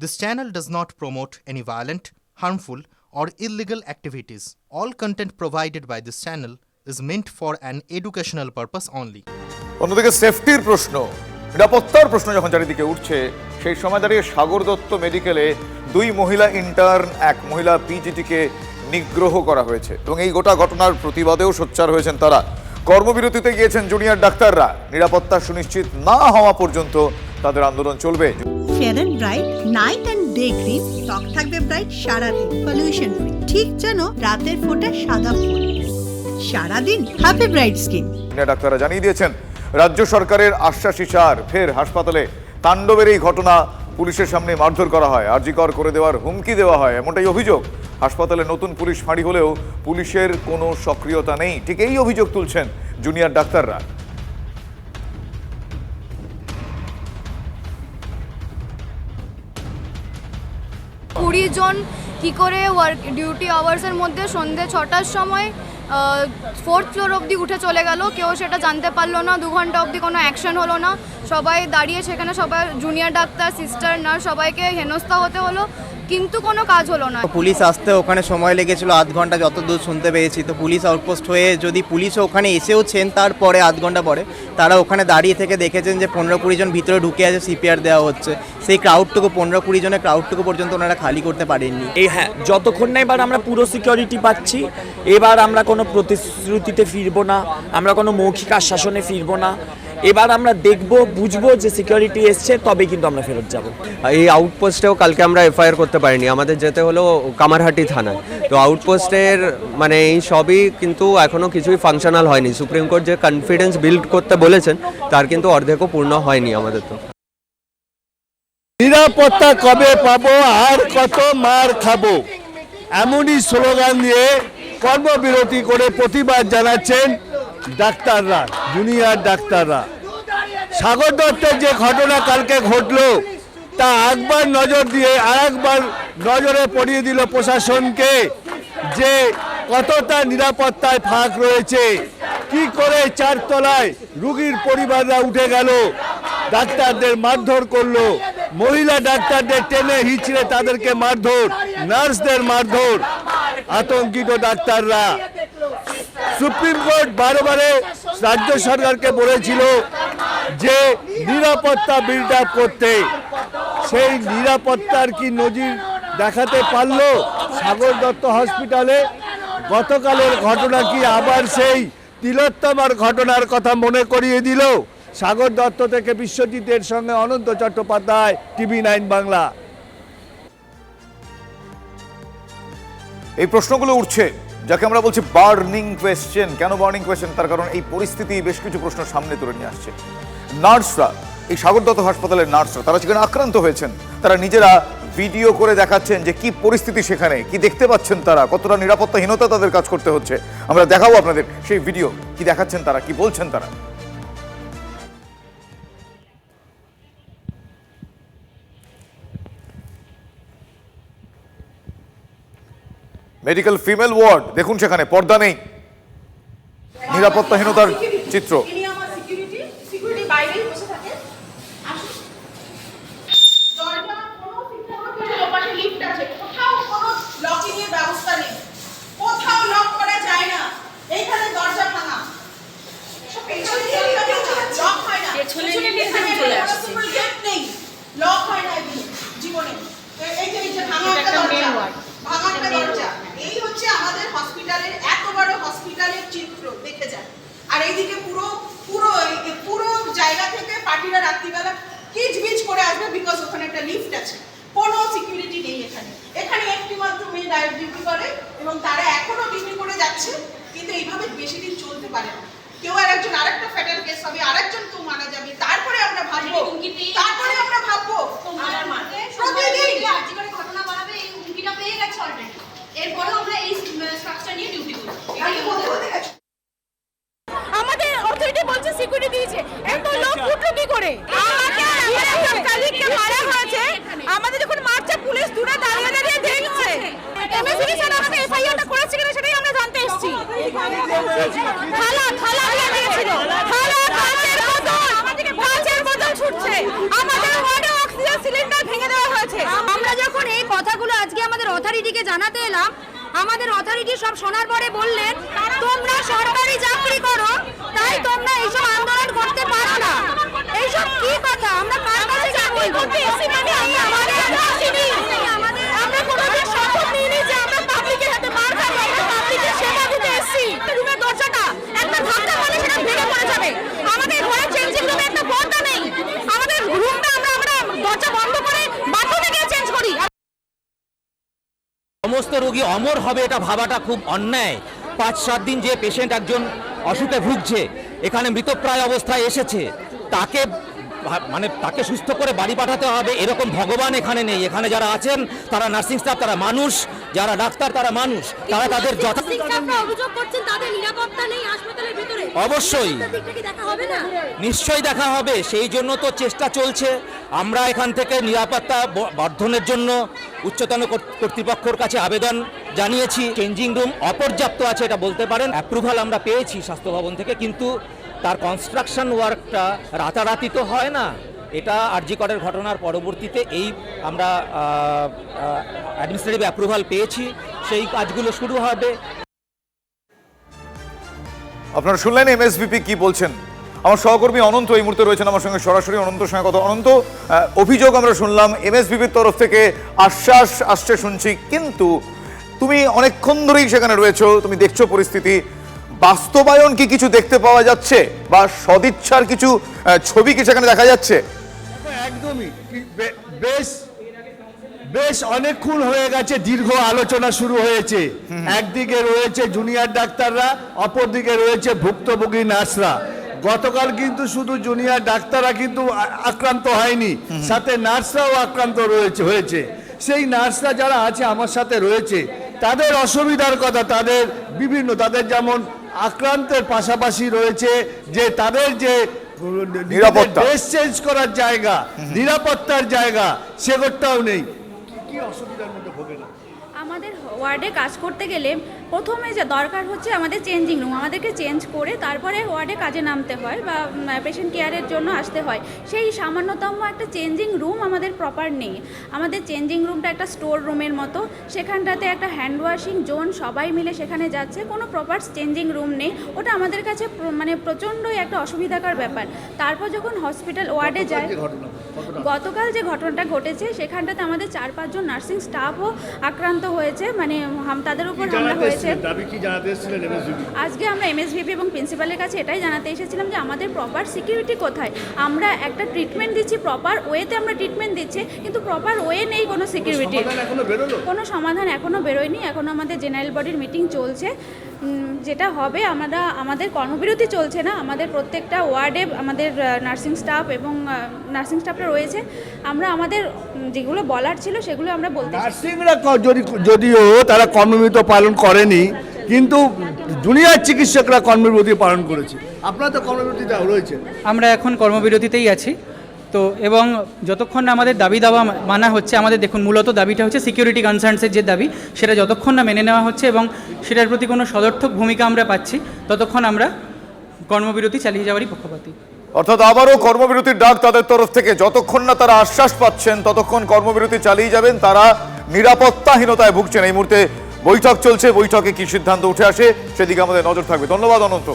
This channel does not promote any violent, harmful, or illegal activities. All content provided by this channel is meant for an educational purpose only. অন্যদিকে সেফটির প্রশ্ন নিরাপত্তার প্রশ্ন যখন চারিদিকে উঠছে সেই সময় দাঁড়িয়ে সাগর দত্ত মেডিকেলে দুই মহিলা ইন্টার্ন এক মহিলা পিজিটিকে নিগ্রহ করা হয়েছে এবং এই গোটা ঘটনার প্রতিবাদেও সোচ্চার হয়েছেন তারা কর্মবিরতিতে গিয়েছেন জুনিয়র ডাক্তাররা নিরাপত্তা সুনিশ্চিত না হওয়া পর্যন্ত তাদের আন্দোলন চলবে fair bright night and day cream থাকবে ব্রাইট সারাদিন পলিউশন ফ্রি ঠিক যেন রাতের ফোঁটা সাদা ফুল। সারাদিন হ্যাপি ব্রাইট স্কিন ডাক্তাররা জানিয়ে দিয়েছেন, রাজ্য সরকারের আশ্বাসী সার, ফের হাসপাতালে তাণ্ডবের এই ঘটনা পুলিশের সামনে মারধর করা হয় আর্জিকর করে দেওয়ার হুমকি দেওয়া হয়, এমনটাই অভিযোগ। হাসপাতালে নতুন পুলিশ ফাঁড়ি হলেও পুলিশের কোনো সক্রিয়তা নেই, ঠিক এই অভিযোগ তুলছেন জুনিয়র ডাক্তাররা। কুড়ি জন কী করে ওয়ার্ক ডিউটি আওয়ার্সের মধ্যে সন্ধে ছটার সময় ফোর্থ ফ্লোর অবধি উঠে চলে গেল। কেউ সেটা জানতে পারল না, দু ঘণ্টা অবধি কোনো অ্যাকশন হলো না। সবাই দাঁড়িয়ে সেখানে সবাই জুনিয়র ডাক্তার সিস্টার নার্স সবাইকে হেনস্থা হতে হলো। কিন্তু কোনো কাজ হলো না। পুলিশ আসতে ওখানে সময় লেগেছিল আধ ঘণ্টা যত দূর শুনতে পেয়েছি তো পুলিশ আউটপোস্ট হয়ে যদি পুলিশও ওখানে এসেওছেন তারপরে আধ ঘণ্টা পরে তারা ওখানে দাঁড়িয়ে থেকে দেখেছেন যে পনেরো কুড়ি জন ভিতরে ঢুকে আছে সিপিআর দেওয়া হচ্ছে। সেই ক্রাউডটুকু পনেরো কুড়ি জনের ক্রাউডটুকু পর্যন্ত ওনারা খালি করতে পারেননি। এই হ্যাঁ যতক্ষণ না এবার আমরা পুরো সিকিউরিটি পাচ্ছি এবার আমরা কোনো প্রতিশ্রুতিতে ফিরবো না আমরা কোনো মৌখিক আশ্বাসনে ফিরবো না। এবার আমরা দেখব বুঝব যে সিকিউরিটি এসছে তবে কিন্তু আমরা ফেরত যাব। এই আউটপোস্টেও কালকে আমরা এফআইআর করতে পারিনি। আমাদের যেতে হলো কামারহাটি থানায়। তো আউটপোস্টের মানে এই সবই কিন্তু এখনও কিছুই ফাংশনাল হয়নি। সুপ্রিম কোর্ট যে কনফিডেন্স বিল্ড করতে বলেছেন তার কিন্তু অর্ধেকও পূর্ণ হয়নি আমাদের তো। নিরাপত্তা কবে পাবো আর কত মার খাব? এমনই স্লোগান দিয়ে কর্মবিরতি করে প্রতিবাদ জানাচ্ছেন ডাক্তাররা জুনিয়র ডাক্তাররা। সাগর দত্তের যে ঘটনা কালকে ঘটলো, তা একবার নজর দিয়ে, আরেকবার নজরে পড়িয়ে দিল প্রশাসনকে যে কতটা নিরাপত্তায় ফাঁক রয়েছে। কি করে চারতলায় রুগীর পরিবাররা উঠে গেল, ডাক্তারদের মারধর করল। মহিলা ডাক্তারদের টেনে হিচড়ে তাদেরকে মারধর, নার্সদের মারধর। আতঙ্কিত ডাক্তাররা। সুপ্রিম কোর্ট বারে বারে রাজ্য সরকারকে বলেছিল যে নিরাপত্তা বিল্ড আপ করতে। সেই নিরাপত্তার কি নজির দেখাতে পারল? সাগর দত্ত হসপিটালে গতকালের ঘটনা কি? আবার সেই তিলোত্তমার ঘটনার কথা মনে করিয়ে দিল। সাগর দত্ত থেকে বিশ্বজিতের সঙ্গে অনন্ত চট্টোপাধ্যায়, টিভি নাইন বাংলা। এই প্রশ্নগুলো উঠছে। যাকে আমরা বলছি বার্নিং কোয়েশ্চেন। কেন বার্নিং কোয়েশ্চেন? তার কারণ এই পরিস্থিতি বেশ কিছু প্রশ্ন সামনে তুলে নিয়ে আসছে। নার্সরা, এই সাগর দত্ত হাসপাতালের নার্সরা, তারা সেখানে আক্রান্ত হয়েছেন, তারা নিজেরা ভিডিও করে দেখাচ্ছেন যে কি পরিস্থিতি সেখানে, কি দেখতে পাচ্ছেন তারা, কতটা নিরাপত্তাহীনতা তাদের কাজ করতে হচ্ছে। আমরা দেখাবো আপনাদের সেই ভিডিও, কি দেখাচ্ছেন তারা, কি বলছেন তারা। মেডিকেল ফিমেল ওয়ার্ড দেখুন সেখানে পর্দা নেই। নিরাপত্তাহীনতার চিত্র ইনি আমার সিকিউরিটি সিকিউরিটি বাইরেই বসে থাকে আসুন দরজা কোনো সিকিউরিটি ওপাশে লিফট আছে কোথাও কোনো লকিং এর ব্যবস্থা নেই কোথাও লক করা যায় না এইখানে দরজা ভাঙা সব পেছনে দিয়ে লক হয় না পেছনে এখানে চলে আসছে গেট নেই লক হয় না এগুলো জীবনে এ- এই যে এই যে ভাঙা একটা দরজা ভাঙা একটা দরজা এই হচ্ছে আমাদের হসপিটালের এত বড় হসপিটালের চিত্র দেখে যান আর এইদিকে পুরো পুরো এই- এই পুরো জায়গা থেকে পার্টিরা রাত্রিবেলা কিচবিচ করে আসবে বিকজ ওখানে একটা লিফট আছে কোনো সিকিউরিটি নেই এখানে এখানে একটি মাত্র মেয়ে ডায়েট ডিউটি করে এবং তারা এখনও ডিউটি করে যাচ্ছে কিন্তু এইভাবে বেশি দিন চলতে পারে না। কেউ আর একজন আরেকটা ফ্যাটাল কেস হবে আরেকজন কেউ মারা যাবে তারপরে আমরা ভাববো তারপরে আমরা ভাববো। প্রতিদিন ঘটনা বাড়াবে এই হুমকিটা পেয়ে গেছে অলরেডি এরপরেও আমরা এই স্ট্রাকচার নিয়ে ডিউটি করি খালা খালা দিয়ে দিয়েছিল। খালা কাঁচের বোতল কাঁচের বোতল ছুটছে। আমাদের ওয়ার্ডে অক্সিজেন সিলিন্ডার ভেঙে দেওয়া হয়েছে। আমরা যখন এই কথাগুলো আজকে আমাদের অথরিটিকে জানাতে এলাম, আমাদের অথরিটি সব শোনার পরে বললেন, তোমরা সরকারি চাকরি করো সমস্ত রোগী অমর হবে এটা ভাবাটা খুব অন্যায়। পাঁচ সাত দিন যে পেশেন্ট একজন অসুখে ভুগছে এখানে মৃতপ্রায় অবস্থায় এসেছে তাকে মানে তাকে সুস্থ করে বাড়ি পাঠাতে হবে এরকম ভগবান এখানে নেই। এখানে যারা আছেন তারা নার্সিং স্টাফ তারা মানুষ যারা ডাক্তার তারা মানুষ তারা তাদের অবশ্যই। নিশ্চয়ই দেখা হবে সেই জন্য তো চেষ্টা চলছে। আমরা এখান থেকে নিরাপত্তা বর্ধনের জন্য উচ্চতন কর্ত- কর্তৃপক্ষের কাছে আবেদন জানিয়েছি। চেঞ্জিং রুম অপর্যাপ্ত আছে এটা বলতে পারেন। অ্যাপ্রুভাল আমরা পেয়েছি স্বাস্থ্য ভবন থেকে, কিন্তু তার কনস্ট্রাকশন ওয়ার্কটা রাতারাতি তো হয় না। এটা আরজিকরের ঘটনার পরবর্তীতে এই আমরা অ্যাডমিনিস্ট্রেটিভ অ্যাপ্রুভাল পেয়েছি। সেই কাজগুলো শুরু হবে। আপনারা শুনলেন এমএসবিপি কি বলছেন? আমার সহকর্মী অনন্ত এই মুহূর্তে রয়েছেন আমার সঙ্গে সরাসরি। অনন্তর সঙ্গে কথা অনন্ত অভিযোগ আমরা শুনলাম এমএসবিপির তরফ থেকে আশ্বাস আসছে শুনছি কিন্তু তুমি অনেকক্ষণ ধরেই সেখানে রয়েছো তুমি দেখছ পরিস্থিতি। বাস্তবায়ন কি কিছু দেখতে পাওয়া যাচ্ছে? বা সদিচ্ছার কিছু ছবি কি সেখানে দেখা যাচ্ছে? একদমই। বেশ বেশ অনেকক্ষণ হয়ে গেছে দীর্ঘ আলোচনা শুরু হয়েছে। একদিকে রয়েছে জুনিয়র ডাক্তাররা অপরদিকে রয়েছে ভুক্তভোগী নার্সরা। গতকাল কিন্তু শুধু জুনিয়র ডাক্তাররা কিন্তু আক্রান্ত হয়নি সাথে নার্সরাও আক্রান্ত রয়েছে হয়েছে। সেই নার্সরা যারা আছে আমার সাথে রয়েছে তাদের অসুবিধার কথা তাদের বিভিন্ন তাদের যেমন আক্রান্তের পাশাপাশি রয়েছে যে তাদের যে নিরাপত্তা। ড্রেস চেঞ্জ করার জায়গা নিরাপত্তার জায়গা সেগরটাও নেই। কি অসুবিধার মধ্যে ভোগে না আমাদের ওয়ার্ডে কাজ করতে গেলে প্রথমে যে দরকার হচ্ছে আমাদের চেঞ্জিং রুম আমাদেরকে চেঞ্জ করে তারপরে ওয়ার্ডে কাজে নামতে হয় বা পেশেন্ট কেয়ারের জন্য আসতে হয়। সেই সামান্যতম একটা চেঞ্জিং রুম আমাদের প্রপার নেই। আমাদের চেঞ্জিং রুমটা একটা স্টোর রুমের মতো। সেখানটাতে একটা হ্যান্ড ওয়াশিং জোন সবাই মিলে সেখানে যাচ্ছে। কোনো প্রপার চেঞ্জিং রুম নেই। ওটা আমাদের কাছে মানে প্রচণ্ডই একটা অসুবিধাকর ব্যাপার। তারপর যখন হসপিটাল ওয়ার্ডে যায় গতকাল। যে ঘটনাটা ঘটেছে সেখানটাতে আমাদের চার পাঁচজন নার্সিং স্টাফও আক্রান্ত হয়েছে। মানে তাদের উপর হামলা হয়েছে। এমএসবিপি আজকে আমরা এমএসভিপি এবং প্রিন্সিপালের কাছে এটাই জানাতে এসেছিলাম যে আমাদের প্রপার সিকিউরিটি কোথায়? আমরা একটা ট্রিটমেন্ট দিচ্ছি প্রপার ওয়েতে আমরা ট্রিটমেন্ট দিচ্ছি কিন্তু প্রপার ওয়ে নেই কোনো সিকিউরিটি কোনো সমাধান এখনও বেরোয়নি এখনও আমাদের জেনারেল বডির মিটিং চলছে। যেটা হবে আমরা আমাদের কর্মবিরতি চলছে না আমাদের প্রত্যেকটা ওয়ার্ডে আমাদের নার্সিং স্টাফ এবং নার্সিং স্টাফরা রয়েছে। আমরা আমাদের যেগুলো বলার ছিল সেগুলো আমরা বলতে নার্সিংরা যদি যদিও তারা কর্মবিরতি পালন করেনি কিন্তু জুনিয়র চিকিৎসকরা কর্মবিরতি পালন করেছে। আপনারা তো কর্মবিরতিতে রয়েছে। আমরা এখন কর্মবিরতিতেই আছি। তো এবং যতক্ষণ না আমাদের দাবি দাওয়া মানা হচ্ছে আমাদের দেখুন মূলত দাবিটা হচ্ছে সিকিউরিটি কনসার্নসের যে দাবি সেটা যতক্ষণ না মেনে নেওয়া হচ্ছে এবং সেটার প্রতি কোনো সদর্থক ভূমিকা আমরা পাচ্ছি ততক্ষণ আমরা কর্মবিরতি চালিয়ে যাওয়ারই পক্ষপাতী। অর্থাৎ আবারও কর্মবিরতির ডাক তাদের তরফ থেকে যতক্ষণ না তারা আশ্বাস পাচ্ছেন ততক্ষণ কর্মবিরতি চালিয়ে যাবেন তারা নিরাপত্তাহীনতায় ভুগছেন। এই মুহূর্তে বৈঠক চলছে বৈঠকে কি সিদ্ধান্ত উঠে আসে সেদিকে আমাদের নজর থাকবে। ধন্যবাদ অনন্ত।